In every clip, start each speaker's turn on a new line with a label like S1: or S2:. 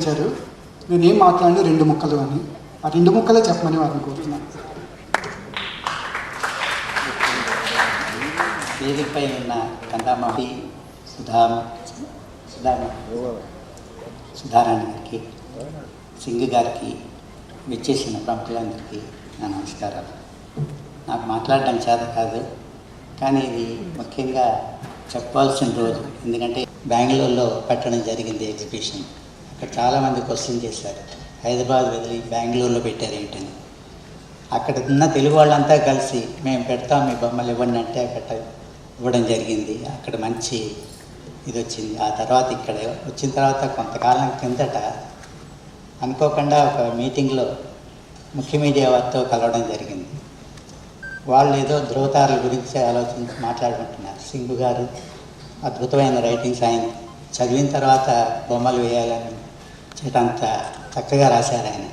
S1: ఇచ్చారు నేనేం మాట్లాడిన రెండు ముక్కలు అని. ఆ రెండు ముక్కలే చెప్పమని వారిని కోరుతున్నాను.
S2: వేదికపై ఉన్న కందామహి సుధా సుధా సుధారాణి గారికి సింగ్ గారికి విచ్చేసిన ప్రముఖులందరికీ నా నమస్కారాలు. నాకు మాట్లాడడం చేత కాదు కానీ ఇది ముఖ్యంగా చెప్పాల్సిన రోజు. ఎందుకంటే బెంగళూరులో పెట్టడం జరిగింది ఎగ్జిబిషన్. అక్కడ చాలామంది క్వశ్చన్ చేశారు. హైదరాబాద్ వదిలి బెంగళూరులో పెట్టారు ఏంటని. అక్కడ ఉన్న తెలుగు వాళ్ళంతా కలిసి మేము పెడతాం మీ బొమ్మలు ఇవ్వండి అంటే అక్కడ ఇవ్వడం జరిగింది. అక్కడ మంచి ఇది వచ్చింది. ఆ తర్వాత ఇక్కడ వచ్చిన తర్వాత కొంతకాలం కిందట అనుకోకుండా ఒక మీటింగ్లో ముఖ్య మీడియా వారితో కలవడం జరిగింది. వాళ్ళు ఏదో ధృవతారుల గురించి ఆలోచించి మాట్లాడుకుంటున్నారు. సింగు గారు అద్భుతమైన రైటింగ్స్ ఆయన చదివిన తర్వాత బొమ్మలు వేయాలని అంత చక్కగా రాశారు ఆయన.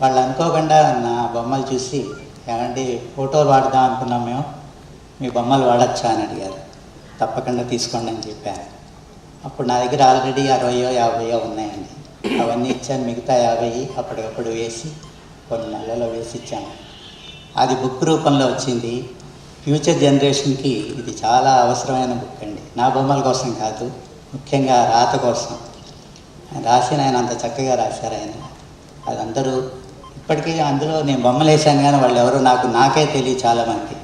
S2: వాళ్ళు అనుకోకుండా నా బొమ్మలు చూసి ఏమండి ఫోటోలు వాడదాం అనుకున్నాం మేము. మీ బొమ్మలు వాడచ్చా? అని అడిగారు. తప్పకుండా తీసుకోండి అని చెప్పాను అప్పుడు నా దగ్గర ఆల్రెడీ అరవయో యాభైయో ఉన్నాయండి. అవన్నీ ఇచ్చాను. మిగతా యాభై అప్పటికప్పుడు వేసి కొన్ని నెలలో వేసి ఇచ్చాను. అది బుక్ రూపంలో వచ్చింది. ఫ్యూచర్ జనరేషన్కి ఇది చాలా అవసరమైన బుక్ అండి. నా బొమ్మల కోసం కాదు ముఖ్యంగా రాత కోసం. రాసిన ఆయన అంత చక్కగా రాశారు ఆయన. అది అందరూ ఇప్పటికీ అందులో నేను బొమ్మలు వేసాను కానీ వాళ్ళు ఎవరు నాకు నాకే తెలియదు చాలామంది.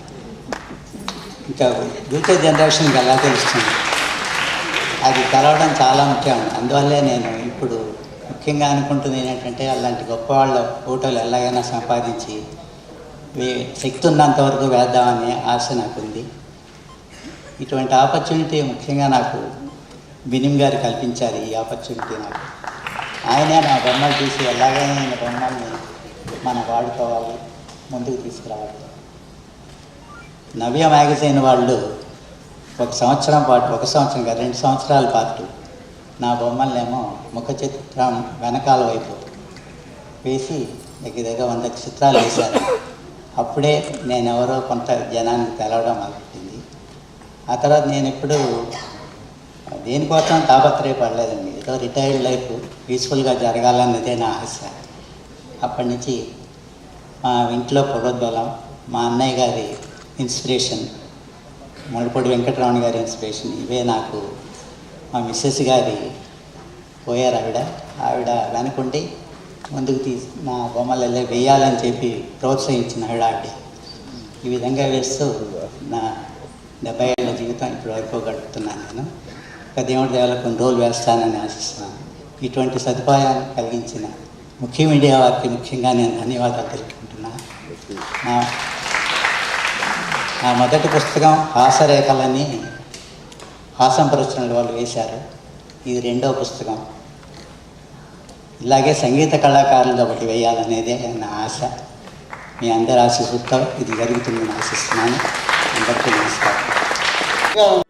S2: ఇంకా ఫ్యూచర్ జనరేషన్కి ఎలా తెలుస్తుంది? అది తెలవడం చాలా ముఖ్యం. అందువల్లే నేను ఇప్పుడు ముఖ్యంగా అనుకుంటుంది ఏంటంటే అలాంటి గొప్ప వాళ్ళ ఫోటోలు ఎలాగైనా సంపాదించి శక్తి ఉన్నంత వరకు వేద్దామనే ఆశ నాకుంది. ఇటువంటి ఆపర్చునిటీ ముఖ్యంగా నాకు బినిమ్ గారు కల్పించారు ఈ ఆపర్చునిటీ నాకు. ఆయనే నా బొమ్మలు తీసి ఎలాగైనా ఈ బొమ్మల్ని మన వాడుకోవాలి ముందుకు తీసుకురావాలి. నవ్య మ్యాగజైన్ వాళ్ళు ఒక సంవత్సరం పాటు ఒక సంవత్సరం కాదు రెండు సంవత్సరాల పాటు నా బొమ్మలనేమో ముఖ చిత్రం వెనకాల వైపు వేసి దగ్గర దగ్గర వంద చిత్రాలు వేశారు. అప్పుడే నేను ఎవరో కొంత జనానికి తెలవడం మొదలుపెట్టింది. ఆ తర్వాత నేను ఇప్పుడు దేనికోసం తాపత్రయపడలేదండి. ఏదో రిటైర్డ్ లైఫ్ పీస్ఫుల్గా జరగాలన్నదే నా ఆశ. అప్పటి నుంచి మా ఇంట్లో పొగద్బలం మా అన్నయ్య గారి ఇన్స్పిరేషన్ ముళ్ళపొడి వెంకటరమణ గారి ఇన్స్పిరేషన్ ఇవే నాకు మా మిస్సెస్ గారి పోయారు ఆవిడ. ఆవిడ వెనుకుండి ముందుకు తీసి నా బొమ్మలు వెళ్ళి వేయాలని చెప్పి ప్రోత్సహించిన ఆవిడ ఆవిడ. ఈ విధంగా వేస్తూ నా డెబ్బై ఏళ్ళ జీవితం ఇప్పుడు వరకు గడుపుతున్నాను నేను. దేవుడి దేవాల కొన్ని రోజులు వేస్తానని ఆశిస్తున్నాను. ఇటువంటి సదుపాయాన్ని కలిగించిన ముఖ్య మీడియా వారికి ముఖ్యంగా నేను ధన్యవాదాలు తెలుపుకుంటున్నా. నా నా మొదటి పుస్తకం హాసరేఖలని హాసం ప్రచురణల వాళ్ళు వేశారు. ఇది రెండో పుస్తకం. ఇలాగే సంగీత కళాకారులు ఒకటి వేయాలనేదే నా ఆశ. మీ అందరి ఆశీస్సుతో ఇది జరుగుతుందని ఆశిస్తున్నాను. అందరికీ నమస్కారం.